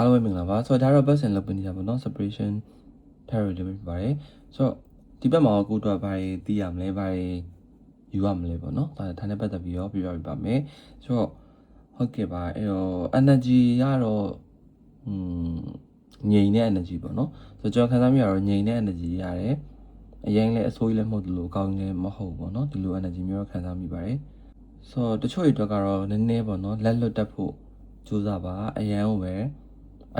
အားလုံးပဲမင်္ဂလာပါဆိုတော့ဒါတော့ bus and လုပ်ပေးနေတာပေါ့နော် separation theory တွေဖြစ်ပါတယ်ဆိုတော့ဒီဘက်မှာကိုတော့ဘာတွေသိရမလဲဘာတွေယူရမလဲပေါ့နော်ဒါဒါနဲ့ပတ်သက်ပြီးတော့ပြပြပြပါမယ်ဆိုတော့ဟုတ်ကဲ့ပါအဲ့တော့ energy ကတော့อืมငြိမ်တဲ့ energy ပေါ့နော်ဆိုတော့ကျွန်တော်ခံစားမိရတော့ငြိမ်တဲ့ energy ရတယ်အရင်လည်းအဆိုးကြီးလည်းမဟုတ်ဘူးလို့အကောင်းကြီးလည်းမဟုတ်ဘူးပေါ့နော်ဒီလို energy မျိုးတော့ခံစားမိပါတယ်ဆိုတော့တချို့တွေအတွက်ကတော့နည်းနည်းပေါ့နော်လက်လွတ်တက်ဖို့ကြိုးစားပါအရန်ကိုပဲ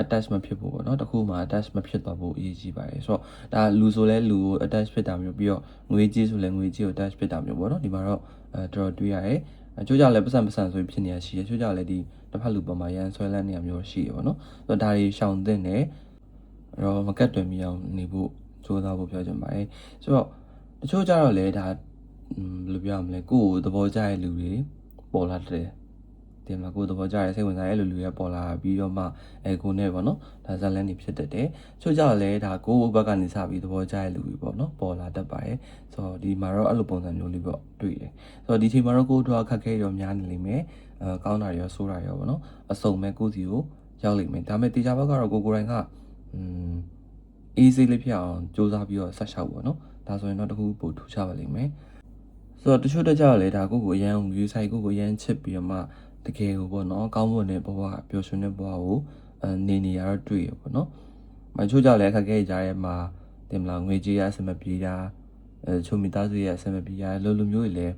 attach မဖြစ်ဖို့ပေါ့နော်တခုမှ attach မဖြစ်သွားဖို့အရေးကြီးပါတယ်ဆိုတော့ဒါလူဆိုလဲလူကို attach ဖြစ်တာမျိုးပြီးတော့ငွေကြေးဆိုလဲငွေကြေးကို attach ဖြစ်တာမျိုးပေါ့နော်ဒီမှာတော့အဲတော်တော်တွေ့ရတယ်အချို့ကြလည်းပတ်စံပတ်စံဆိုဖြစ်နေရရှိရချို့ကြလည်းဒီတစ်ဖက်လူပေါ်မှာရန်ဆွဲလန်းနေရမျိုးရှိရပေါ့နော်ဆိုတော့ဒါတွေရှောင်သင့်တယ်အဲ့တော့မကတ်တွင်မိအောင်နေဖို့ကြိုးစားဖို့ပြောချင်ပါတယ်ဆိုတော့တချို့ကြတော့လေဒါอืมဘယ်လိုပြောရမလဲကိုယ့်ကိုသဘောကျတဲ့လူတွေပေါ်လာတယ် တင်မှာကိုယ်သဘောကျရဲစိတ်ဝင်စားရဲလူလူရပေါ်လာပြီးတော့မှအဲကိုနဲ့ပေါ့နော်ဒါဇက်လန်နေဖြစ်တတ်တယ်ချို့ကြောင့်လည်းဒါကိုယ့်ဘက်ကနေစပြီးသဘောကျရဲလူတွေပေါ့နော်ပေါ်လာတတ်ပါတယ်ဆိုတော့ဒီမှာတော့အဲ့လိုပုံစံမျိုးလေးပေါ့တွေ့တယ်ဆိုတော့ဒီချိန်မှာတော့ကိုယ့်တို့အခက်ခဲရောများနေလိမ့်မယ်အဲကောင်းတာရောဆိုးတာရောပေါ့နော်အစုံမဲ့ကိုယ့်စီကိုရောက်လိမ့်မယ်ဒါပေမဲ့တေချာဘက်ကတော့ကိုကိုယ်တိုင်ကอืม easy လေးဖြစ်အောင်စူးစမ်းပြီးတော့ဆက်လျှောက်ပေါ့နော်ဒါဆိုရင်တော့တခုပို့ထူချပါလိမ့်မယ်ဆိုတော့တချို့တက်ကြတော့လေဒါကိုယ့်ကိုအရန် view site ကိုယ့်ကိုအရန်ချစ်ပြီးတော့မှ တကယ်ကိုပေါ့နော်ကောင်းမွန်တဲ့ဘဝပျော်ရွှင်တဲ့ဘဝကိုအနေနေရတော့တွေ့ရပေါ့နော်။မချို့ကြောင့်လည်းအခက်အခဲကြားထဲမှာတင်မလားငွေကြေးရအဆင်မပြေတာအဲချို့မိသားစုရဲ့အဆင်မပြေတာလိုလိုမျိုးတွေလည်း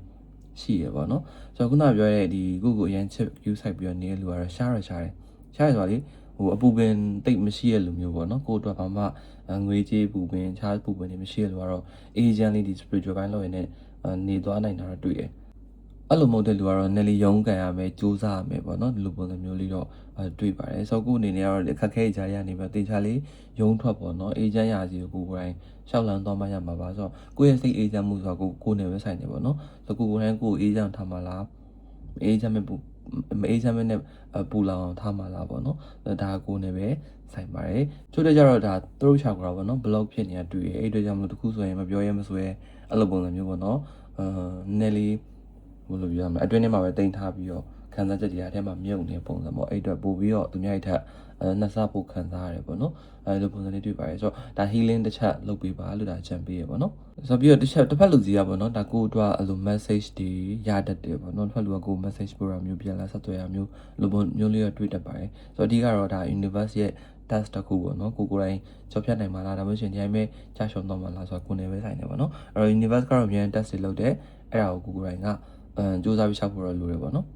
ရှိရပေါ့နော်။ဆိုတော့ခုနပြောတဲ့ဒီကိုကိုအရင်ချစ် view site ပြီးတော့နေတဲ့လူကတော့ရှားရရှားတယ်။ရှားရဆိုတာလေဟိုအပူပင်တိတ်မရှိရလူမျိုးပေါ့နော်။ကိုအတွက်ဘာမှငွေကြေးပူပင်ခြားပူပင်တွေမရှိရလူကတော့ agent လေးဒီ spiritual ဘိုင်းလောက်ရနေနေသွားနိုင်တာတော့တွေ့တယ်။ အဲ့လိုမဟုတ်တဲ့လူကတော့နယ်လီရုံးကန်ရမယ်စူးစမ်းရမယ်ပေါ့နော်ဒီလိုပုံစံမျိုးလေးတော့အဲတွေ့ပါတယ်ဆိုတော့ကိုယ့်အနေနဲ့ကတော့အခက်ခဲကြားရနေပဲတေချာလေးရုံးထွက်ပေါ့နော်အေဂျင့်ရာစီကိုကိုယ်ကိုယ်တိုင်ရှောက်လန်းသွားမှရမှာပါဆိုတော့ကိုယ့်ရဲ့စိတ်အေဂျင့်မှုဆိုတော့ကိုကိုယ်နဲ့ပဲဆိုင်နေပေါ့နော်ဆိုတော့ကိုယ်ကိုယ်တိုင်ကိုယ်အေဂျင့်ထားမှာလားအေဂျင့်မဲ့ပူမအေဂျင့်မဲ့နဲ့ပူလောင်အောင်ထားမှာလားပေါ့နော်ဒါကိုယ်နဲ့ပဲဆိုင်ပါတယ်ချို့တဲ့ကြတော့ဒါသူတို့ချောက်ကပေါ့နော်ဘလော့ဖြစ်နေတာတွေ့ရအဲ့အတွက်ကြောင့်မလို့တခုဆိုရင်မပြောရဲမဆိုရဲအဲ့လိုပုံစံမျိုးပေါ့နော်အာနယ်လီ ဘယ်လိုပြောရမလဲအတွင်းထဲမှာပဲတင်ထားပြီးတော့ခံစားချက်တွေအထဲမှာမြုပ်နေပုံစံပေါ့အဲ့အတွက်ပို့ပြီးတော့သူများထက်အဲနှစ်ဆပို့ခံစားရတယ်ပေါ့နော်အဲလိုပုံစံလေးတွေ့ပါတယ်ဆိုတော့ဒါ healing တစ်ချက်လုပ်ပေးပါလို့ဒါချန်ပေးရပေါ့နော်ဆိုတော့ပြီးတော့တစ်ချက်တစ်ဖက်လူစီရပေါ့နော်ဒါကိုယ့်အတွက်အဲ့လို message တွေရတတ်တယ်ပေါ့နော်တစ်ဖက်လူကကိုယ် message ပို့တာမျိုးပြန်လာဆက်သွယ်ရမျိုးလိုပုံမျိုးလေးတော့တွေ့တတ်ပါတယ်ဆိုတော့အဓိကတော့ဒါ universe ရဲ့ test တစ်ခုပေါ့နော်ကိုကိုယ်တိုင်ကြောက်ဖြတ်နိုင်မှာလားဒါမှမဟုတ်ရှင်ဒီတိုင်းပဲကြာရှုံတော့မှာလားဆိုတော့ကိုယ်နေပဲဆိုင်နေပေါ့နော်အဲ့တော့ universe ကတော့အများ test တွေလုပ်တယ်အဲ့ဒါကိုကိုယ်ကိုယ်တိုင်က အဲစူးစမ်းပြီးရှောက်ဖို့တော့လိုတယ်ပေါ့နော်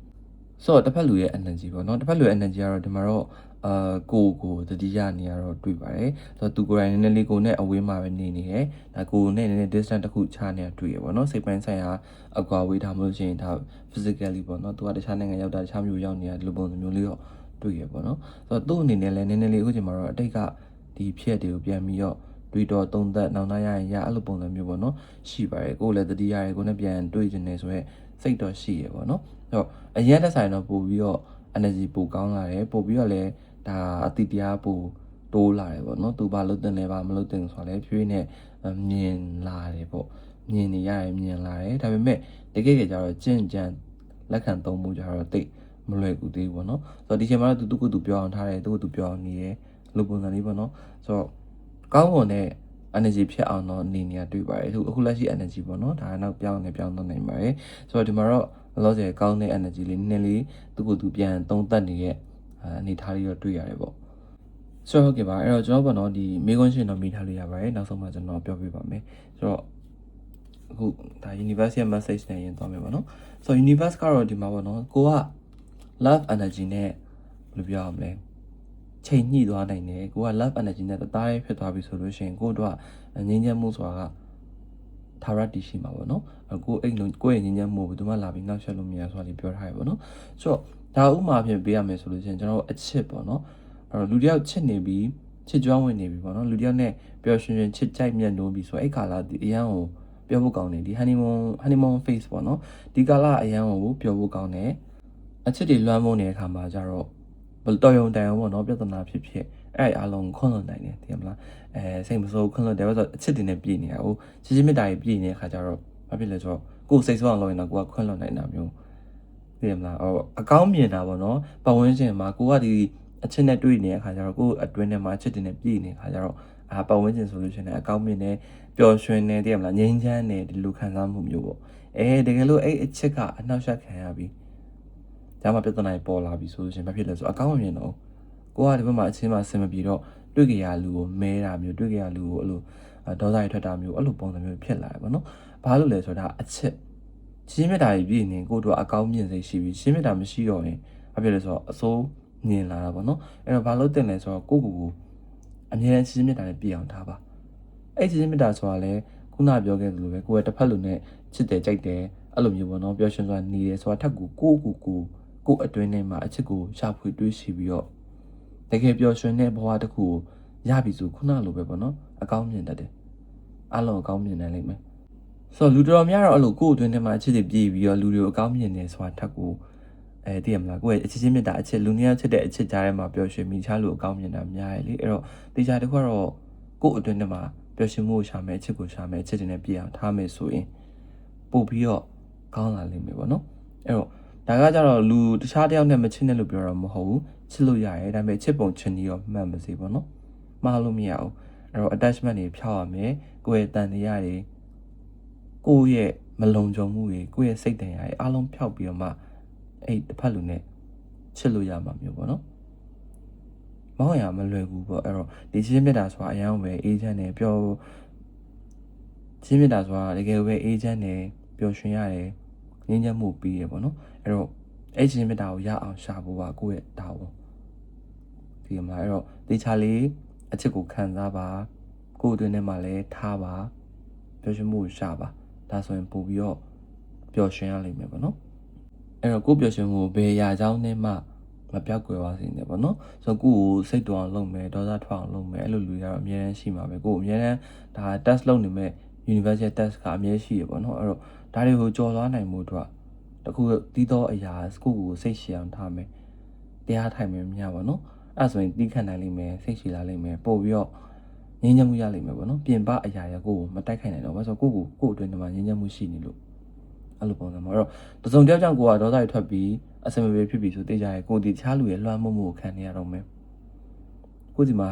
ဆိုတော့တစ်ဖက်လူရဲ့ energy ပေါ့နော်တစ်ဖက်လူရဲ့ energy ကတော့ဒီမှာတော့အာကိုကိုတတိယနေရတော့တွေ့ပါတယ်ဆိုတော့သူကိုယ်တိုင်နည်းနည်းလေးကိုနဲ့အဝေးမှာပဲနေနေတယ်ဒါကိုနဲ့နည်းနည်း distance တစ်ခုခြားနေတာတွေ့ရပေါ့နော်စိတ်ပိုင်းဆိုင်ရာအကွာဝေးထားမလို့ရှိရင်ဒါ physically ပေါ့နော်သူကတခြားနိုင်ငံရောက်တာတခြားမျိုးရောက်နေတာဒီလိုပုံစံမျိုးလေးတော့တွေ့ရပေါ့နော်ဆိုတော့သူ့အနေနဲ့လည်းနည်းနည်းလေးအခုချိန်မှာတော့အတိတ်ကဒီဖြစ်တွေကိုပြန်ပြီးတော့ တွေးတော့သုံးသက်နောက်နောက်ရရင်ရအဲ့လိုပုံစံမျိုးပေါ့နော်ရှိပါတယ်ကိုယ်လည်းတတိယရယ်ကိုနဲ့ပြန်တွေးကျင်နေဆိုရဲစိတ်တော့ရှိရပေါ့နော်အဲ့တော့အရင်တက်ဆိုင်တော့ပို့ပြီးတော့ energy ပိုကောင်းလာတယ်ပို့ပြီးတော့လည်းဒါအတိတရားပိုတိုးလာတယ်ပေါ့နော်သူဘာလို့တင်လဲဘာမလို့တင်ဆိုတော့လည်းဖြည်းဖြည်းနဲ့မြင်လာတယ်ပေါ့မြင်နေရတယ်မြင်လာတယ်ဒါပေမဲ့တကယ်ကြတော့ကြင်ကြံလက်ခံသုံးမှုကြတော့တိတ်မလွယ်ကူသေးဘူးပေါ့နော်ဆိုတော့ဒီချိန်မှာတော့သူသူကသူပြောအောင်ထားတယ်သူကသူပြောအောင်နေတယ်လိုပုံစံလေးပေါ့နော်ဆိုတော့ ကောင်းမွန်တဲ့ energy ဖြစ်အောင်တော့နေနေရတွေ့ပါတယ်အခုအခုလက်ရှိ energy ပေါ့နော်ဒါကတော့ပြောင်းနေပြောင်းတော့နိုင်ပါတယ်ဆိုတော့ဒီမှာတော့လောဆယ်ကောင်းတဲ့ energy လေးနည်းနည်းလေးသူကသူပြန်သုံးသက်နေတဲ့အနေထားလေးတော့တွေ့ရတယ်ပေါ့ဆိုတော့ဟုတ်ကဲ့ပါအဲ့တော့ကျွန်တော်ပေါ့နော်ဒီမေကွန်းရှင်တော့မိထားလို့ရပါတယ်နောက်ဆုံးမှကျွန်တော်ပြောပြပါမယ်ဆိုတော့အခုဒါ universe ရဲ့ message နဲ့ရင်သွားမယ်ပေါ့နော်ဆိုတော့ universe ကတော့ဒီမှာပေါ့နော်ကိုက love energy နဲ့ဘယ်လိုပြောရမလဲ ချိန်ညှိသွားနိုင်တယ်ကိုက love energy နဲ့တသားရဲဖြစ်သွားပြီဆိုလို့ရှိရင်ကိုတို့ကငြင်းချမ်းမှုဆိုတာကထာဝရတည်ရှိမှာပေါ့နော်အကိုအိတ်လုံးကိုယ့်ရဲ့ငြင်းချမ်းမှုဘယ်သူမှလာပြီးနောက်ဆက်လို့မရဆိုတာလေးပြောထားရပေါ့နော်ဆိုတော့ဒါဥမာဖြင့်ပေးရမယ်ဆိုလို့ရှိရင်ကျွန်တော်တို့အချစ်ပေါ့နော်အဲ့တော့လူတယောက်ချစ်နေပြီးချစ်ကြွဝင်နေပြီပေါ့နော်လူတယောက်နဲ့ပျော်ရွှင်ရွှင်ချစ်ကြိုက်မြတ်နိုးပြီဆိုတော့အဲ့ခါလာဒီအရန်ကိုပြောဖို့ကောင်းတယ်ဒီ honeymoon honeymoon phase ပေါ့နော်ဒီကာလအရန်ကိုပြောဖို့ကောင်းတယ်အချစ်တွေလွှမ်းမိုးနေတဲ့အခါမှာကျတော့ဘယ် တော်ရုံတန်အောင်ပေါ့နော်ပြဿနာဖြစ်ဖြစ်အဲ့အလုံးခွန့်လွန်နိုင်တယ်သိရမလားအဲစိတ်မစိုးခွန့်လွန်တယ်ဆိုတော့အချစ်တင်နဲ့ပြည်နေတာဟိုချစ်ချင်းမြတ်တာကြီးပြည်နေတဲ့ခါကျတော့ဘာဖြစ်လဲဆိုတော့ကိုယ်စိတ်ဆိုးအောင်လုပ်ရင်တော့ကိုကခွန့်လွန်နိုင်တာမျိုးသိရမလားဟိုအကောင်းမြင်တာပေါ့နော်ပတ်ဝန်းကျင်မှာကိုကဒီအချစ်နဲ့တွေ့နေတဲ့အခါကျတော့ကိုယ့်အတွင်းထဲမှာအချစ်တင်နဲ့ပြည့်နေတဲ့အခါကျတော့အာပတ်ဝန်းကျင်ဆိုလို့ရှိရင်လည်းအကောင်းမြင်နဲ့ပျော်ရွှင်နေတည်ရမလားငြိမ်းချမ်းနေဒီလိုခံစားမှုမျိုးပေါ့အဲတကယ်လို့အဲ့အချစ်ကအနှောက်အယှက်ခံရပြီး ဒါမှပြဿနာတွေပေါ်လာပြီဆိုလို့ရှိရင်ဘာဖြစ်လဲဆိုအကောင်းမမြင်တော့ကိုကဒီဘက်မှာအချင်းမှအဆင်မပြေတော့တွေ့ကြရလူကိုမဲတာမျိုးတွေ့ကြရလူကိုအဲ့လိုဒေါသတွေထွက်တာမျိုးအဲ့လိုပုံစံမျိုးဖြစ်လာတယ်ပေါ့နော်ဘာလို့လဲဆိုတော့အချစ်ရှင်းမြတ်တာကြီးပြည်နေကိုတို့အကောင်းမြင်စိတ်ရှိပြီးရှင်းမြတ်တာမရှိတော့ရင်ဘာဖြစ်လဲဆိုတော့အစိုးမြင်လာတာပေါ့နော်အဲ့တော့ဘာလို့တင်လဲဆိုတော့ကိုကိုကိုအမြဲတမ်းရှင်းမြတ်တာနဲ့ပြည့်အောင်ထားပါအဲ့ရှင်းမြတ်တာဆိုတာလဲခုနပြောခဲ့သလိုပဲကိုယ်ကတစ်ဖက်လူနဲ့ချစ်တယ်ကြိုက်တယ်အဲ့လိုမျိုးပေါ့နော်ပျော်ရွှင်စွာနေတယ်ဆိုတာထက်ကိုကိုကိုကို ကိုအတွင်းထဲမှာအချစ်ကိုရှာဖွေတွေးရှိပြီးတော့တကယ်ပျော်ရွှင်တဲ့ဘဝတစ်ခုကိုရပြီဆိုခုနလိုပဲပေါ့နော်အကောင်းမြင်တတ်တယ်အလုံးအကောင်းမြင်နိုင်လိမ့်မယ်ဆိုတော့လူတော်များတော့အဲ့လိုကိုယ့်အတွင်းထဲမှာအချစ်တွေပြည့်ပြီးတော့လူတွေကိုအကောင်းမြင်နေဆိုတာထက်ကိုအဲတည်ရမလားကိုယ့်ရဲ့အချစ်ချင်းမြတ်တာအချစ်လူနှစ်ယောက်ချစ်တဲ့အချစ်ကြားထဲမှာပျော်ရွှင်မိချလူအကောင်းမြင်တာများရလေအဲ့တော့တရားတစ်ခုကတော့ကိုယ့်အတွင်းထဲမှာပျော်ရွှင်မှုကိုရှာမယ်အချစ်ကိုရှာမယ်အချစ်တွေနဲ့ပြည့်အောင်ထားမယ်ဆိုရင်ပို့ပြီးတော့ကောင်းလာလိမ့်မယ်ပေါ့နော်အဲ့တော့ ဒါကကြတော့လူတခြားတယောက်နဲ့မချစ်နဲ့လို့ပြောတော့မဟုတ်ဘူးချစ်လို့ရတယ်ဒါပေမဲ့ချစ်ပုံချင်နေရောမှန်ပါစေပေါ့နော်မှားလို့မရဘူးအဲ့တော့ attachment တွေဖြောက်ရမယ်ကိုယ့်ရဲ့တန်တရားတွေကိုယ့်ရဲ့မလုံခြုံမှုတွေကိုယ့်ရဲ့စိတ်တန်ရာတွေအားလုံးဖြောက်ပြီးတော့မှအဲ့တစ်ဖက်လူနဲ့ချစ်လို့ရမှာမျိုးပေါ့နော်မောင်ရမလွယ်ဘူးပေါ့အဲ့တော့ဒီချင်းမြတ်တာဆိုတာအရန်ပဲအေးချမ်းတယ်ပျော်ချင်းမြတ်တာဆိုတာတကယ်ပဲအေးချမ်းတယ်ပျော်ရွှင်ရတယ်ငြိမ်းချမ်းမှုပြီးရပေါ့နော် အဲ့တော့အဲ့ချင်းမြတ်တာကိုရအောင်ရှာဖို့ပါကိုယ့်ရဲ့တာဝန်ဒီမှာအဲ့တော့တေချာလေးအချစ်ကိုခံစားပါကိုယ့်အတွင်းထဲမှာလည်းထားပါပျော်ရွှင်မှုကိုရှာပါဒါဆိုရင်ပို့ပြီးတော့ပျော်ရွှင်ရလိမ့်မယ်ပေါ့နော်အဲ့တော့ကိုယ့်ပျော်ရွှင်မှုကိုဘယ်ရာကြောင်းနဲ့မှမပြောက်ကွယ်ပါစေနဲ့ပေါ့နော်ဆိုတော့ကိုယ့်ကိုစိတ်တော်အောင်လုပ်မယ်ဒေါသထွက်အောင်လုပ်မယ်အဲ့လိုလူတွေကတော့အများတန်းရှိမှာပဲကိုယ်အများတန်းဒါ test လုပ်နေမဲ့ universal test ကအများရှိရပေါ့နော်အဲ့တော့ဒါတွေကိုကြော်လွှားနိုင်မှုအတွက် တခုတီးသောအရာကိုယ့်ကိုစိတ်ရှည်အောင်ထားမယ်တရားထိုင်မယ်များပေါ့နော်အဲ့ဆိုရင်တီးခတ်နိုင်လိမ့်မယ်စိတ်ရှည်လာလိမ့်မယ်ပို့ပြီးတော့ငြင်းချမ်းမှုရလိမ့်မယ်ပေါ့နော်ပြင်ပအရာရကိုကိုမတိုက်ခိုက်နိုင်တော့ဘာလို့ဆိုကိုကိုကိုအတွင်းမှာငြင်းချမ်းမှုရှိနေလို့အဲ့လိုပုံစံမှာအဲ့တော့တစုံတယောက်ကြောင့်ကိုကဒေါသတွေထွက်ပြီးအစမပြေဖြစ်ပြီးဆိုတေးကြရဲကိုဒီတခြားလူရဲ့လွှမ်းမိုးမှုကိုခံနေရတော့မယ်ကိုဒီမှာ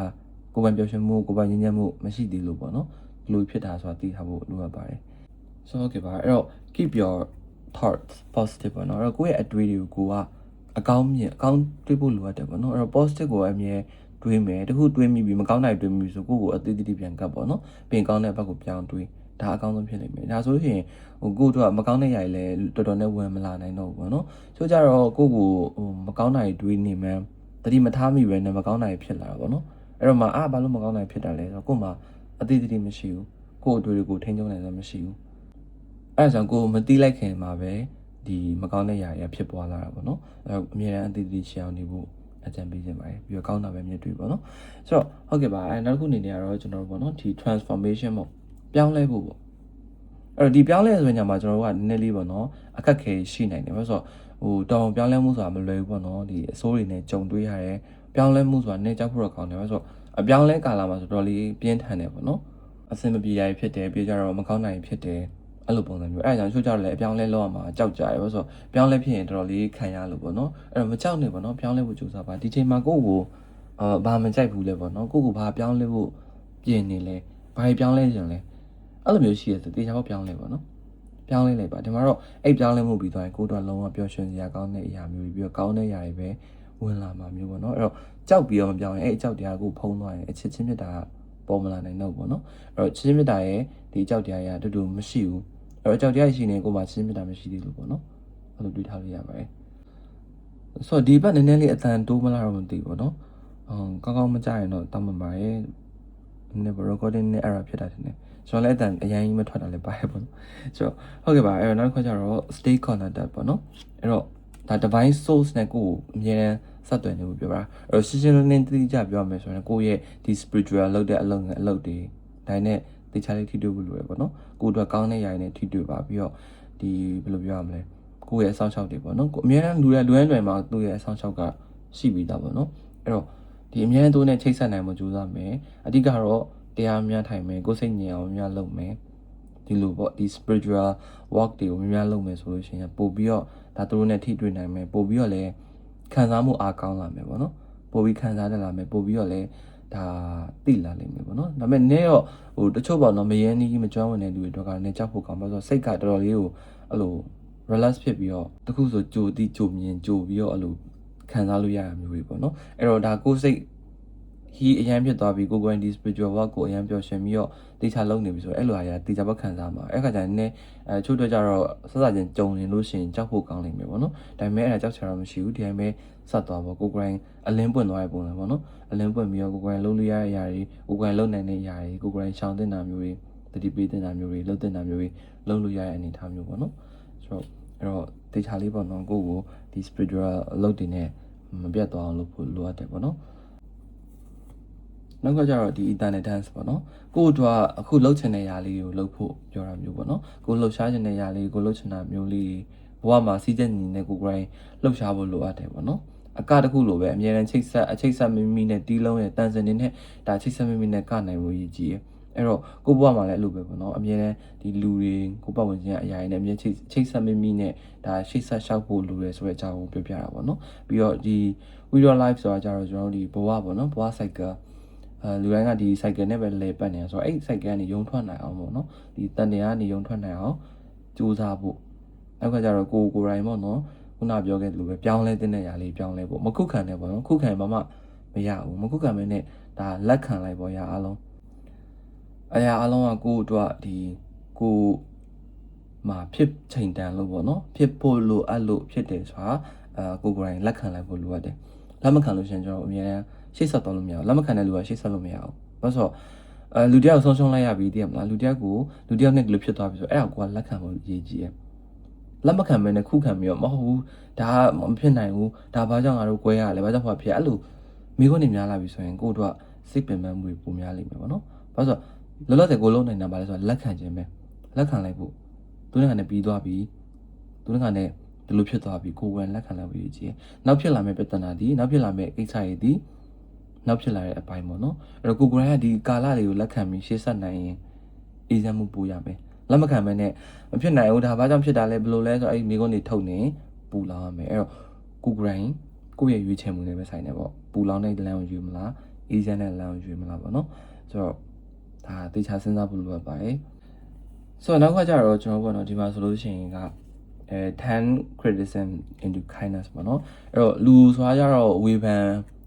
ကိုပိုင်ပျော်ရွှင်မှုကိုပိုင်ငြင်းချမ်းမှုမရှိသေးလို့ပေါ့နော်ဒီလိုဖြစ်တာဆိုတာသိထားဖို့လိုအပ်ပါတယ် so okay ပါအဲ့တော့ keep your thoughts positive ပေါ့နော်အဲ့တော့ကိုယ့်ရဲ့အတွေးတွေကိုကိုကအကောင်းမြင်အကောင်းတွေးဖို့လိုအပ်တယ်ပေါ့နော်အဲ့တော့ positive ကိုအမြဲတွေးမယ်တခုတွေးမိပြီးမကောင်းတဲ့တွေးမိဆိုကိုယ့်ကိုအသေးသေးပြန်ကပ်ပေါ့နော်ပြင်ကောင်းတဲ့ဘက်ကိုပြောင်းတွေးဒါအကောင်းဆုံးဖြစ်နေမယ်ဒါဆိုရင်ဟိုကိုတို့ကမကောင်းတဲ့ຢာကြီးလဲတော်တော်နဲ့ဝင်မလာနိုင်တော့ဘူးပေါ့နော်ချို့ကြတော့ကိုကိုဟိုမကောင်းတာတွေတွေးနေမှန်းတတိမထားမိပဲနဲ့မကောင်းတာတွေဖြစ်လာတာပေါ့နော်အဲ့တော့မှအာဘာလို့မကောင်းတာဖြစ်တာလဲဆိုတော့ကို့မှာအသေးသေးမရှိဘူးကို့အတွေ့တွေကိုထိန်းချုပ်နိုင်တာမရှိဘူး အဲ့ဒါကြောင့်ကိုမတိလိုက်ခင်မှာပဲဒီမကောင်းတဲ့ຢာတွေဖြစ်ပွားလာတာပေါ့နော်အဲ့တော့အမြဲတမ်းအသေးသေးရှောင်နေဖို့အကြံပေးခြင်းပါတယ်ပြီးတော့ကောင်းတာပဲမြင်တွေ့ပေါ့နော်ဆိုတော့ဟုတ်ကဲ့ပါအဲနောက်တစ်ခုအနေနဲ့ကတော့ကျွန်တော်တို့ပေါ့နော်ဒီ transformation ပေါ့ပြောင်းလဲဖို့ပေါ့အဲ့တော့ဒီပြောင်းလဲဆိုရင်ညမှာကျွန်တော်တို့ကနည်းနည်းလေးပေါ့နော်အခက်ခဲရှိနိုင်တယ်ဘာလို့ဆိုတော့ဟိုတောင်ပြောင်းလဲမှုဆိုတာမလွယ်ဘူးပေါ့နော်ဒီအစိုးတွေနဲ့ကြုံတွေ့ရတယ်ပြောင်းလဲမှုဆိုတာနည်းကြောက်ဖို့တော့ကောင်းတယ်ဘာလို့ဆိုတော့အပြောင်းလဲကာလမှာဆိုတော့လေးပြင်းထန်တယ်ပေါ့နော်အဆင်မပြေရဖြစ်တယ်ပြေကြတော့မကောင်းနိုင်ဖြစ်တယ် အဲ့လိုပုံစံမျိုးအဲ့ဒါကြောင့်ချို့ကြတော့လည်းအပြောင်းလဲလောက်ရမှာကြောက်ကြတယ်ဘာလို့ဆိုတော့ပြောင်းလဲဖြစ်ရင်တော်တော်လေးခံရလို့ပေါ့နော်အဲ့တော့မကြောက်နဲ့ပေါ့နော်ပြောင်းလဲဖို့ကြိုးစားပါဒီချိန်မှာကိုယ့်ကိုအာဘာမကြိုက်ဘူးလဲပေါ့နော်ကိုယ့်ကိုဘာပြောင်းလဲဖို့ပြင်နေလဲဘာပြောင်းလဲကြင်လဲအဲ့လိုမျိုးရှိရဆိုတေချာပေါ့ပြောင်းလဲပေါ့နော်ပြောင်းလဲလိုက်ပါဒီမှာတော့အဲ့ပြောင်းလဲမှုပြီးသွားရင်ကိုယ်တော့လုံးဝပျော်ရွှင်စရာကောင်းတဲ့အရာမျိုးပြီးတော့ကောင်းတဲ့အရာတွေပဲဝင်လာမှာမျိုးပေါ့နော်အဲ့တော့ကြောက်ပြီးတော့မပြောင်းရင်အဲ့အကြောက်တရားကိုဖုံးသွားရင်အချစ်ချင်းမြတ်တာပေါ်မလာနိုင်တော့ဘူးပေါ့နော်အဲ့တော့ချစ်ချင်းမြတ်တာရဲ့ဒီအကြောက်တရားရတူတူမရှိဘူး အဲ့တော့အကြောက်တရားရှိနေကိုမှချစ်ချင်းမြတ်တာမရှိသေးလို့ပေါ့နော်အဲ့လိုတွေးထားလို့ရပါတယ်ဆိုတော့ဒီဘက်နည်းနည်းလေးအတန်တိုးမလားတော့မသိဘူးပေါ့နော်အောင်ကောင်းကောင်းမကြရင်တော့တောင်းပန်ပါရဲ့နည်း recording နဲ့ error ဖြစ်တာတင်တယ်ကျွန်တော်လည်းအတန်အရင်ကြီးမထွက်တာလည်းပါတယ်ပေါ့နော်ဆိုတော့ဟုတ်ကဲ့ပါအဲ့တော့နောက်တစ်ခါကျတော့ stay connected ပေါ့နော်အဲ့တော့ဒါ device source နဲ့ကိုယ်အမြဲတမ်းဆက်သွယ်နေဖို့ပြောတာအဲ့တော့ရှင်းရှင်းလင်းလင်းတိတိကျပြောရမယ်ဆိုရင်ကိုယ့်ရဲ့ဒီ spiritual လောက်တဲ့အလုပ်ငန်းအလုပ်တွေဒါနဲ့ တေချာလေးထိတွေ့ဖို့လိုရပေါ့နော်ကိုယ်အတွက်ကောင်းတဲ့ຢာတွေနဲ့ထိတွေ့ပါပြီးတော့ဒီဘယ်လိုပြောရမလဲကိုယ့်ရဲ့အဆောင်ရှောက်တွေပေါ့နော်ကိုအမြဲတမ်းလူတဲ့လူရန်တွေမှာသူ့ရဲ့အဆောင်ရှောက်ကရှိပြီးသားပေါ့နော်အဲ့တော့ဒီအမြဲတမ်းသူနဲ့ချိတ်ဆက်နိုင်မှုကြိုးစားမယ်အဓိကတော့တရားများထိုင်မယ်ကိုယ်စိတ်ငြိမ်အောင်များလုပ်မယ်ဒီလိုပေါ့ဒီ spiritual work တွေကိုများများလုပ်မယ်ဆိုလို့ရှိရင်ပို့ပြီးတော့ဒါသူတို့နဲ့ထိတွေ့နိုင်မယ်ပို့ပြီးတော့လည်းခံစားမှုအားကောင်းလာမယ်ပေါ့နော်ပို့ပြီးခံစားတတ်လာမယ်ပို့ပြီးတော့လည်း ဒါသိလာလိမ့်မယ်ပေါ့နော်ဒါပေမဲ့နည်းတော့ဟိုတချို့ပေါ့နော်မယန်းကြီးမကြွမ်းဝင်တဲ့လူတွေတော့ကလည်းကြောက်ဖို့ကောင်းပါဆိုတော့စိတ်ကတော်တော်လေးကိုအဲ့လို relax ဖြစ်ပြီးတော့တခုဆိုကြိုတိကြိုမြင်ကြိုပြီးတော့အဲ့လိုခံစားလို့ရတာမျိုးတွေပေါ့နော်အဲ့တော့ဒါကိုယ်စိတ် he အရန်ဖြစ်သွားပြီကိုကိုယ်ဒီ spiritual work ကိုအရန်ပျော်ရွှင်ပြီးတော့တေချာလုပ်နေပြီဆိုတော့အဲ့လိုအရာတေချာဘက်ခံစားမှာအဲ့ခါကျရင်လည်းအဲချို့တော့ကြတော့ဆက်စားချင်းကြုံနေလို့ရှိရင်ကြောက်ဖို့ကောင်းနိုင်မယ်ပေါ့နော်ဒါပေမဲ့အဲ့ဒါကြောက်ချင်တော့မရှိဘူးဒီတိုင်းပဲဆက်သွားပေါ့ကိုကိုယ်အလင်းပွင့်သွားတဲ့ပုံစံပေါ့နော်အလင်းပွင့်ပြီးတော့ကိုကိုယ်လုံးလို့ရတဲ့အရာတွေကိုကိုယ်လုံးနိုင်တဲ့အရာတွေကိုကိုယ်ရှောင်တင်တာမျိုးတွေတတိပေးတင်တာမျိုးတွေလုပ်တင်တာမျိုးတွေလုပ်လို့ရတဲ့အနေအထားမျိုးပေါ့နော်ဆိုတော့အဲ့တော့တေချာလေးပေါ့နော်ကိုကိုဒီ spiritual အလုပ်တွေနဲ့မပြတ်သွားအောင်လုပ်ဖို့လိုအပ်တယ်ပေါ့နော် နောက်ကကျတော့ဒီ internet dance ပေါ့နော်ကိုတို့ကအခုလှုပ်ချင်တဲ့ຢာလေးကိုလှုပ်ဖို့ပြောတာမျိုးပေါ့နော်ကိုလှုပ်ရှားချင်တဲ့ຢာလေးကိုလှုပ်ချင်တာမျိုးလေးဘဝမှာစီးချက်ညီနဲ့ကိုကိုယ်တိုင်လှုပ်ရှားဖို့လိုအပ်တယ်ပေါ့နော်အကတစ်ခုလိုပဲအမြဲတမ်းချိတ်ဆက်အချိတ်ဆက်မိမိနဲ့တီးလုံးရဲ့တန်စင်နေနဲ့ဒါချိတ်ဆက်မိမိနဲ့ကနိုင်ဖို့ရည်ကြီးရယ်အဲ့တော့ကိုဘဝမှာလည်းအဲ့လိုပဲပေါ့နော်အမြဲတမ်းဒီလူတွေကိုပတ်ဝန်းကျင်ကအရာတွေနဲ့အမြဲချိတ်ချိတ်ဆက်မိမိနဲ့ဒါချိတ်ဆက်ရှောက်ဖို့လိုတယ်ဆိုတဲ့အကြောင်းကိုပြောပြတာပေါ့နော်ပြီးတော့ဒီ video live ဆိုတာကြတော့ကျွန်တော်တို့ဒီဘဝပေါ့နော်ဘဝ cycle အဲလူတိုင်းကဒီ cycle နဲ့ပဲလဲပတ်နေတာဆိုတော့အဲ့ cycle ကနေယုံထွက်နိုင်အောင်ပေါ့နော်ဒီတန်တရားကနေယုံထွက်နိုင်အောင်ကြိုးစားဖို့နောက်ကကြတော့ကိုကိုယ်တိုင်ပေါ့နော်ခုနပြောခဲ့သလိုပဲပြောင်းလဲတဲ့နေရာလေးပြောင်းလဲဖို့မခုခံနဲ့ပေါ့နော်ခုခံဘာမှမရဘူးမခုခံမဲနဲ့ဒါလက်ခံလိုက်ပေါ့ရအားလုံးအရာအားလုံးကကိုယ့်အတွက်ဒီကိုမှာဖြစ်ချိန်တန်လို့ပေါ့နော်ဖြစ်ဖို့လိုအပ်လို့ဖြစ်တယ်ဆိုတာအာကိုကိုယ်တိုင်လက်ခံလိုက်ဖို့လိုအပ်တယ် လက်မခံလို့ရှိရင်ကျွန်တော်အများအားရှေ့ဆက်သွားလို့မရဘူးလက်မခံတဲ့လူကရှေ့ဆက်လို့မရဘူးဘာလို့ဆိုတော့အဲလူတယောက်ဆုံးရှုံးလိုက်ရပြီတည်ရမလားလူတယောက်ကိုလူတယောက်နဲ့ဒီလိုဖြစ်သွားပြီဆိုတော့အဲ့ဒါကိုကလက်ခံဖို့အရေးကြီးတယ်လက်မခံမဲနဲ့ခုခံပြီးတော့မဟုတ်ဘူးဒါမဖြစ်နိုင်ဘူးဒါဘာကြောင့်ငါတို့꿰ရလဲဘာကြောင့်ဘာဖြစ်အဲ့လိုမိခွန်းနေများလာပြီဆိုရင်ကိုတို့ကစိတ်ပင်ပန်းမှုတွေပုံများလိမ့်မယ်ပေါ့နော်ဘာလို့ဆိုတော့လောလောဆယ်ကိုလုံးနိုင်တာပါလဲဆိုတော့လက်ခံခြင်းပဲလက်ခံလိုက်ဖို့သူနဲ့ကလည်းပြီးသွားပြီသူနဲ့ကလည်း ဒီလိုဖြစ်သွားပြီကိုယ်ဝင်လက်ခံလိုက်ပြီးကြည့်နောက်ဖြစ်လာမယ့်ပြဿနာဒီနောက်ဖြစ်လာမယ့်ကိစ္စတွေဒီနောက်ဖြစ်လာတဲ့အပိုင်းပေါ့နော်အဲ့တော့ကိုကိုရိုင်းကဒီကာလတွေကိုလက်ခံပြီးရှေ့ဆက်နိုင်ရင်အေးစမ်းမှုပိုရမယ်လက်မခံမဲနဲ့မဖြစ်နိုင်ဘူးဒါဘာကြောင့်ဖြစ်တာလဲဘယ်လိုလဲဆိုတော့အဲ့ဒီမိကုန်းတွေထုတ်နေပူလာရမယ်အဲ့တော့ကိုကိုရိုင်းကိုယ့်ရဲ့ရွေးချယ်မှုတွေပဲဆိုင်နေပေါ့ပူလောင်တဲ့လမ်းကိုယူမလားအေးစမ်းတဲ့လမ်းကိုယူမလားပေါ့နော်ဆိုတော့ဒါတေချာစဉ်းစားဖို့လိုအပ်ပါတယ်ဆိုတော့နောက်ကကြတော့ကျွန်တော်ပေါ့နော်ဒီမှာဆိုလို့ရှိရင်က အဲ turn criticism into kindness ပေါ့နော်အဲ့တော့လူဆိုတာကြတော့ဝေဖန်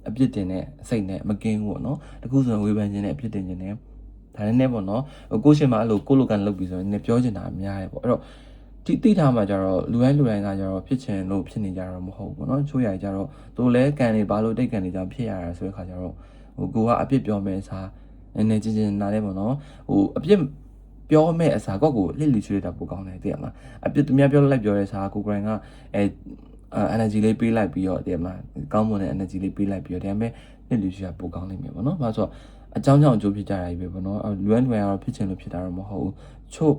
အပြစ်တင်တဲ့အစိတ်နဲ့မကင်းဘူးပေါ့နော်တခုဆိုရင်ဝေဖန်ခြင်းနဲ့အပြစ်တင်ခြင်းနဲ့ဒါနဲ့နဲ့ပေါ့နော်ဟိုကိုရှင်မအဲ့လိုကိုလိုကန်လုပ်ပြီးဆိုရင်လည်းပြောချင်တာအများရဲ့ပေါ့အဲ့တော့ဒီတိထားမှာကြတော့လူတိုင်းလူတိုင်းကကြတော့ဖြစ်ချင်လို့ဖြစ်နေကြတော့မဟုတ်ဘူးပေါ့နော်ချိုးရကြတော့သူလည်းကန်နေပါလို့တိတ်ကန်နေကြဖြစ်ရတာဆိုတဲ့ခါကျတော့ဟိုကိုကအပြစ်ပြောမယ်စားနည်းနည်းချင်းချင်းနားလဲပေါ့နော်ဟိုအပြစ် ပြောမဲ့အစားကောက်ကိုလှစ်လီချွေးတာပိုကောင်းတယ်သိရမလားအပြစ်သူများပြောလိုက်ပြောတဲ့စားကိုဂရန်ကအဲအဲ energy လေးပေးလိုက်ပြီးတော့သိရမလားကောင်းမွန်တဲ့ energy လေးပေးလိုက်ပြီးတော့ဒါပေမဲ့လှစ်လီချွေးတာပိုကောင်းနိုင်မယ်ပေါ့နော်ဘာလို့ဆိုတော့အကြောင်းကြောင့်အကျိုးဖြစ်ကြတာကြီးပဲပေါ့နော်လူရန်လူရန်ကတော့ဖြစ်ချင်လို့ဖြစ်တာတော့မဟုတ်ဘူးချို့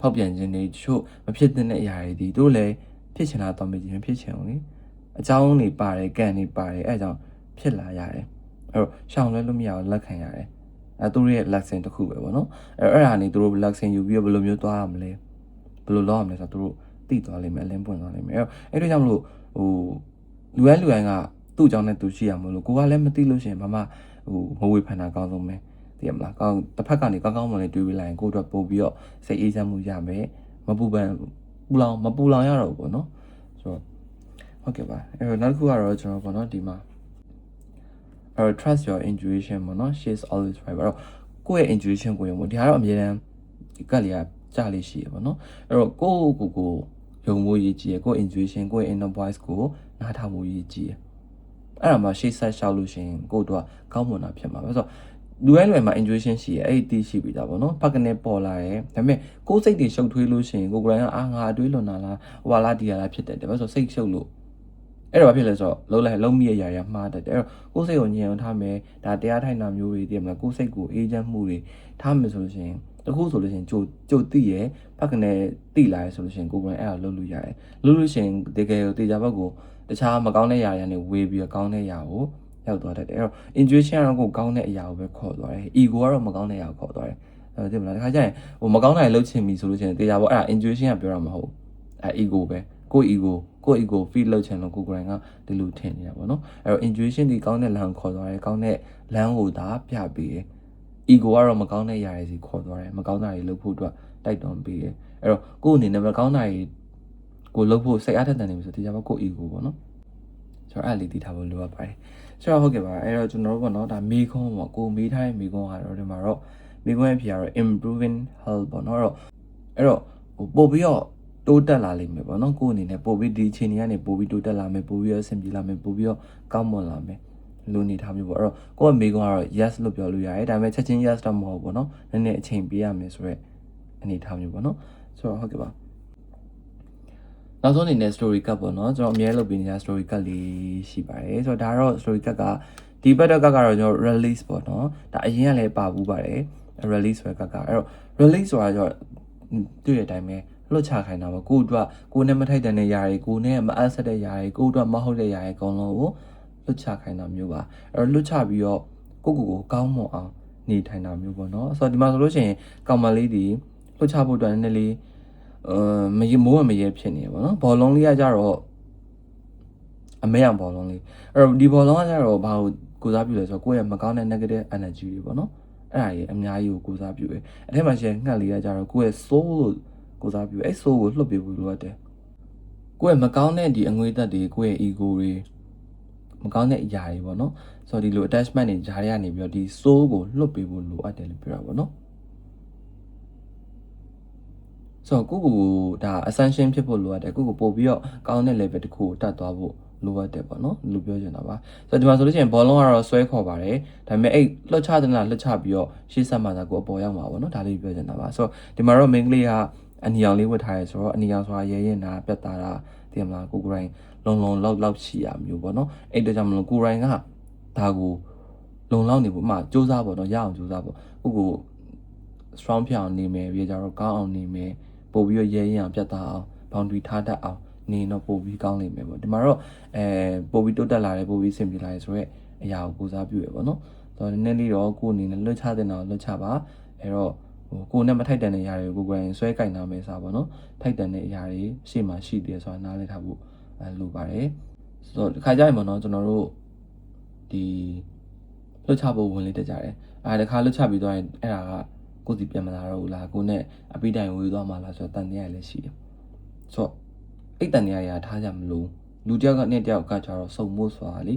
ဖောက်ပြန်ခြင်းတွေချို့မဖြစ်တဲ့အရာတွေဒီတို့လည်းဖြစ်ချင်တာတော့မဖြစ်ဖြစ်ချင်ဘူးလေအကြောင်းတွေပါတယ်ကံတွေပါတယ်အဲအကြောင်းဖြစ်လာရတယ်အဲ့တော့ရှောင်လွဲလို့မရအောင်လက်ခံရတယ် အဲသူတို့ရဲ့ lesson တစ်ခုပဲပေါ့နော်အဲအဲ့ဒါနေသူတို့ lesson ယူပြီးတော့ဘယ်လိုမျိုးသွားရမလဲဘယ်လိုလုပ်ရမလဲဆိုတော့သူတို့သိသွားလိမ့်မယ်အလင်းပွင့်သွားလိမ့်မယ်အဲ့တော့အဲ့ဒါကြောင့်မလို့ဟိုလူရန်လူရန်ကသူ့အကြောင်းနဲ့သူရှိရမလို့ကိုကလည်းမသိလို့ရှိရင်မမဟိုမဝေဖန်တာကောင်းဆုံးပဲသိရမလားကောင်းတစ်ဖက်ကနေကောင်းကောင်းမွန်လေးတွေးပြလိုက်ရင်ကိုယ့်အတွက်ပို့ပြီးတော့စိတ်အေးချမ်းမှုရမယ်မပူပန်ပူလောင်မပူလောင်ရတော့ဘူးပေါ့နော်ဆိုတော့ဟုတ်ကဲ့ပါအဲ့တော့နောက်တစ်ခုကတော့ကျွန်တော်ပေါ့နော်ဒီမှာ အဲ့တော့ trust your intuition ပေါ့နော် she is always right အဲ့တော့ကိုယ့်ရဲ့ intuition ကိုရုံပေါ့ဒီဟာတော့အမြဲတမ်းဒီကတ်လေးကကြားလေးရှိရပေါ့နော်အဲ့တော့ကိုယ့်ကိုယ်ကိုယုံဖို့ရည်ကြည်ရကိုယ့် intuition ကိုယ့် inner voice ကိုနားထောင်ဖို့ရည်ကြည်ရအဲ့ဒါမှရှေ့ဆက်လျှောက်လို့ရှိရင်ကိုယ့်တို့ကကောင်းမွန်တာဖြစ်မှာပဲဆိုတော့လူတိုင်းလူတိုင်းမှာ intuition ရှိရအဲ့ဒီတီးရှိပြီဒါပေါ့နော်ဖက်ကနေပေါ်လာတယ်ဒါပေမဲ့ကိုယ်စိတ်တွေရှုပ်ထွေးလို့ရှိရင်ကိုယ်ကလည်းအာငါအတွေးလွန်တာလားဟိုဟာလားဒီဟာလားဖြစ်တယ်ဒါပဲဆိုစိတ်ရှုပ်လို့ အဲ့တော့ဘာဖြစ်လဲဆိုတော့လုံးလိုက်လုံးမိရရရမှားတတ်တယ်အဲ့တော့ကိုယ်စိတ်ကိုညင်အောင်ထားမယ်ဒါတရားထိုင်တာမျိုးတွေတည်မလားကိုယ်စိတ်ကိုအေးချမ်းမှုတွေထားမယ်ဆိုလို့ရှိရင်တခုဆိုလို့ရှိရင်ကြိုကြိုတိရဖက်ကနေတိလာရဆိုလို့ရှိရင်ကိုယ်ကလည်းအဲ့ဒါလုပ်လို့ရတယ်လုပ်လို့ရှိရင်တကယ်တေချာဘက်ကိုတခြားမကောင်းတဲ့ຢာတွေကနေဝေးပြီးတော့ကောင်းတဲ့ຢာကိုရောက်သွားတတ်တယ်အဲ့တော့ intuition ကတော့ကိုကောင်းတဲ့အရာကိုပဲခေါ်သွားတယ် ego ကတော့မကောင်းတဲ့အရာကိုခေါ်သွားတယ်အဲ့ဒါသိမလားတခါကျရင်ဟိုမကောင်းတာတွေလုပ်ချင်ပြီဆိုလို့ရှိရင်တေချာပေါ့အဲ့ဒါ intuition ကပြောတာမဟုတ်အဲ့ ego ပဲကို ego ကိုယ့် ego feed လုပ်ချင်လို့ကိုကိုယ်တိုင်ကဒီလိုထင်နေတာပေါ့နော်အဲ့တော့ intuition ဒီကောင်းတဲ့လမ်းကိုခေါ်သွားတယ်ကောင်းတဲ့လမ်းကိုသာပြပေးတယ် ego ကတော့မကောင်းတဲ့ຢာတွေစီခေါ်သွားတယ်မကောင်းတာတွေလုပ်ဖို့အတွက်တိုက်တွန်းပေးတယ်အဲ့တော့ကိုယ့်အနေနဲ့မကောင်းတာတွေကိုလုပ်ဖို့စိတ်အားထက်သန်နေပြီဆိုတရားပေါ့ကိုယ့် ego ပေါ့နော်ကျွန်တော်အဲ့လေးတည်ထားဖို့လိုအပ်ပါတယ်ဆိုတော့ဟုတ်ကဲ့ပါအဲ့တော့ကျွန်တော်တို့ပေါ့နော်ဒါမေခွန်းပေါ့ကိုမေးထားတဲ့မေခွန်းကတော့ဒီမှာတော့မေခွန်းရဲ့ဖြေကတော့ improving health ပေါ့နော်အဲ့တော့အဲ့တော့ဟိုပို့ပြီးတော့ တိုးတက်လာလိမ့်မယ်ပေါ့နော်ကိုယ့်အနေနဲ့ပို့ပြီးဒီအချိန်ကြီးကနေပို့ပြီးတိုးတက်လာမယ်ပို့ပြီးတော့အဆင်ပြေလာမယ်ပို့ပြီးတော့ကောင်းမွန်လာမယ်လို့နေထားမျိုးပေါ့အဲ့တော့ကိုယ့်ရဲ့မေခွန်းကတော့ yes လို့ပြောလို့ရတယ်ဒါပေမဲ့ချက်ချင်း yes တော့မဟုတ်ဘူးပေါ့နော်နည်းနည်းအချိန်ပေးရမယ်ဆိုတော့အနေထားမျိုးပေါ့နော်ဆိုတော့ဟုတ်ကဲ့ပါနောက်ဆုံးအနေနဲ့ story cut ပေါ့နော်ကျွန်တော်အများလုပ်ပေးနေတာ story cut လေးရှိပါတယ်ဆိုတော့ဒါကတော့ story cut ကဒီဘက်တော့ကကတော့ကျွန်တော် release ပေါ့နော်ဒါအရင်ကလည်းပါဘူးပါတယ် release ဆိုတဲ့ကကအဲ့တော့ release ဆိုတာကျတော့သူ့ရဲ့အတိုင်းပဲ လွတ်ချခိုင်းတာပေါ့ကိုယ့်အတွက်ကိုယ်နဲ့မထိုက်တဲ့နေရာတွေကိုယ်နဲ့မအပ်ဆက်တဲ့ຢာတွေကိုယ့်အတွက်မဟုတ်တဲ့ຢာတွေအကုန်လုံးကိုလွတ်ချခိုင်းတာမျိုးပါအဲ့တော့လွတ်ချပြီးတော့ကိုယ့်ကိုယ်ကိုကောင်းမွန်အောင်နေထိုင်တာမျိုးပေါ့နော်ဆိုတော့ဒီမှာဆိုလို့ရှိရင်ကောင်မလေးဒီလွတ်ချဖို့အတွက်နည်းနည်းလေးအာမရမိုးကမရဲဖြစ်နေရပါတော့ဘောလုံးလေးကကြတော့အမဲအောင်ဘောလုံးလေးအဲ့တော့ဒီဘောလုံးကကြတော့ဘာကိုကိုစားပြုလဲဆိုတော့ကိုယ့်ရဲ့မကောင်းတဲ့ negative energy တွေပေါ့နော်အဲ့ဒါကြီးအများကြီးကိုကိုစားပြုတယ်အဲ့ထဲမှာရှိတဲ့ငှက်လေးကကြတော့ကိုယ့်ရဲ့ soul လို့ ကိုစားပြုအဲ့ soul ကိုလှုပ်ပေးဖို့လိုအပ်တယ်ကိုယ့်ရဲ့မကောင်းတဲ့ဒီအငွေသက်တွေကိုယ့်ရဲ့ ego တွေမကောင်းတဲ့အရာတွေပေါ့နော်ဆိုတော့ဒီလို attachment တွေဂျားရနေပြီးတော့ဒီ soul ကိုလှုပ်ပေးဖို့လိုအပ်တယ်လို့ပြောတာပေါ့နော်ဆိုတော့ကိုကိုကိုဒါ ascension ဖြစ်ဖို့လိုအပ်တယ်ကိုကိုပို့ပြီးတော့ကောင်းတဲ့ level တစ်ခုကိုတက်သွားဖို့လိုအပ်တယ်ပေါ့နော်လို့ပြောချင်တာပါဆိုတော့ဒီမှာဆိုလို့ရှိရင်ဘောလုံးကတော့ဆွဲခေါ်ပါတယ်ဒါပေမဲ့အဲ့လွတ်ချတဲ့နာလွတ်ချပြီးတော့ရှေ့ဆက်မှသာကိုအပေါ်ရောက်မှာပေါ့နော်ဒါလေးပြောချင်တာပါဆိုတော့ဒီမှာတော့ main ကလေးက အနီရောင်လေးဝတ်ထားရဲဆိုတော့အနီရောင်ဆိုတာရဲရင်တာပြတ်တာတာဒီမှာကိုကိုရိုင်းလုံလုံလောက်လောက်ရှိရမျိုးပေါ့နော်အဲ့ဒါကြောင့်မလို့ကိုရိုင်းကဒါကိုလုံလောက်နေဖို့အမှစူးစမ်းပေါ့နော်ရအောင်စူးစမ်းပေါ့ကိုကို strong ဖြစ်အောင်နေမယ်ပြီးကြတော့ကောင်းအောင်နေမယ်ပို့ပြီးတော့ရဲရင်အောင်ပြတ်သားအောင် boundary ထားတတ်အောင်နေတော့ပို့ပြီးကောင်းလိမ့်မယ်ပေါ့ဒီမှာတော့အဲပို့ပြီးတိုးတက်လာတယ်ပို့ပြီးဆင်ပြေလာတယ်ဆိုတော့အရာကိုကိုစားပြုရပေါ့နော်ဆိုတော့နည်းနည်းလေးတော့ကိုယ်အနေနဲ့လွတ်ချတဲ့တော့လွတ်ချပါအဲတော့ ဟိုကိုယ်နဲ့မထိုက်တန်တဲ့အရာတွေကိုကိုယ်ကိုယ်ဆွဲကင်နာမယ်စားပေါ့နော်ထိုက်တန်တဲ့အရာတွေရှေ့မှာရှိတယ်ဆိုတာနားလည်ထားဖို့အဲလိုပါတယ်ဆိုတော့ဒီခါကျရင်ပေါ့နော်ကျွန်တော်တို့ဒီလွတ်ချဖို့ဝင်လေးတက်ကြတယ်အဲတခါလွတ်ချပြီးတော့ရင်အဲ့ဒါက ကိုယ်စီပြန်မလာတော့ဘူးလားကိုနဲ့အပိတိုင်ဝေးသွားမှလားဆိုတော့တန်တရားလည်းရှိတယ်ဆိုတော့အဲ့တန်တရားရထားကြမလို့လူတယောက်ကနဲ့တယောက်ကကြတော့စုံမို့ဆိုတာလေ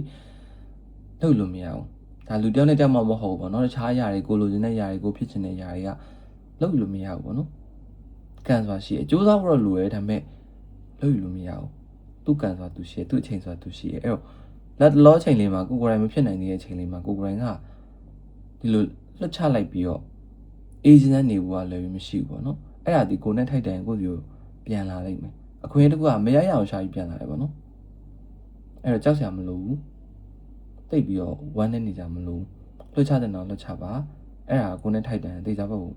လုပ်လို့မရဘူးဒါလူတယောက်နဲ့တယောက်မှမဟုတ်ဘူးပေါ့နော်တခြားຢာတွေကိုလိုချင်တဲ့ຢာတွေကိုဖြစ်ချင်တဲ့ຢာတွေက လုပ်လို့မရဘူးပေါ့နော်ကန်ဆိုတာရှိအကျိုးစားဖို့တော့လိုရဲဒါပေမဲ့လုပ်လို့မရဘူးသူ့ကန်ဆိုတာသူရှိသူ့အချိန်ဆိုတာသူရှိအဲ့တော့လက်လောချိန်လေးမှာကိုကိုယ်တိုင်မဖြစ်နိုင်တဲ့အချိန်လေးမှာကိုကိုယ်တိုင်ကဒီလိုလွတ်ချလိုက်ပြီးတော့အေဂျင့်နဲ့နေဘူးကလည်းမရှိဘူးပေါ့နော်အဲ့ဒါဒီကိုနဲ့ထိုက်တန်ကိုစီကိုပြန်လာလိမ့်မယ်အခွင့်အရေးတစ်ခုကမရရအောင်ရှာပြီးပြန်လာတယ်ပေါ့နော်အဲ့တော့ကြောက်စရာမလိုဘူးတိတ်ပြီးတော့ဝမ်းနဲ့နေကြမလို့လွှတ်ချတဲ့တော့လွှတ်ချပါအဲ့ဒါကိုနဲ့ထိုက်တန်တေချာဘက်ကို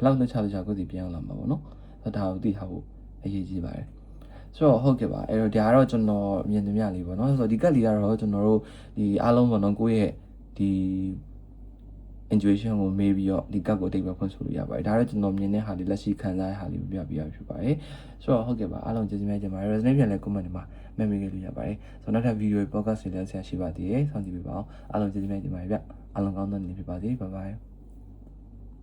ဘလောက်လွှတ်ချလွှတ်ချကိုစီပြန်လာမှာပေါ့နော်ဆိုတော့ဒါကိုသိထားဖို့အရေးကြီးပါတယ်ဆိုတော့ဟုတ်ကဲ့ပါအဲ့တော့ဒါကတော့ကျွန်တော်မြင်သမျှလေးပေါ့နော်ဆိုတော့ဒီကက်လေးကတော့ကျွန်တော်တို့ဒီအားလုံးပေါ့နော်ကိုယ့်ရဲ့ဒီ intuition ကိုမေးပြီးတော့ဒီကတ်ကိုအတိတ်ပဲဖွင့်ဆိုလို့ရပါတယ်ဒါတော့ကျွန်တော်မြင်တဲ့ဟာလေးလက်ရှိခံစားရတဲ့ဟာလေးကိုပြပြရဖြစ်ပါတယ်ဆိုတော့ဟုတ်ကဲ့ပါအားလုံးကျေးဇူးများတင်ပါတယ် resonate ပြန်လဲ comment တွေမှာမမေ့ခဲ့လို့ရပါတယ်ဆိုတော့နောက်ထပ် video podcast တွေလည်းဆက်ရှိပါသေးတယ်စောင့်ကြည့်ပေးပါအောင်အားလုံးကျေးဇူးများတင်ပါတယ်ဗျအားလုံးကောင်းသောနေ့ဖြစ်ပါစေ bye bye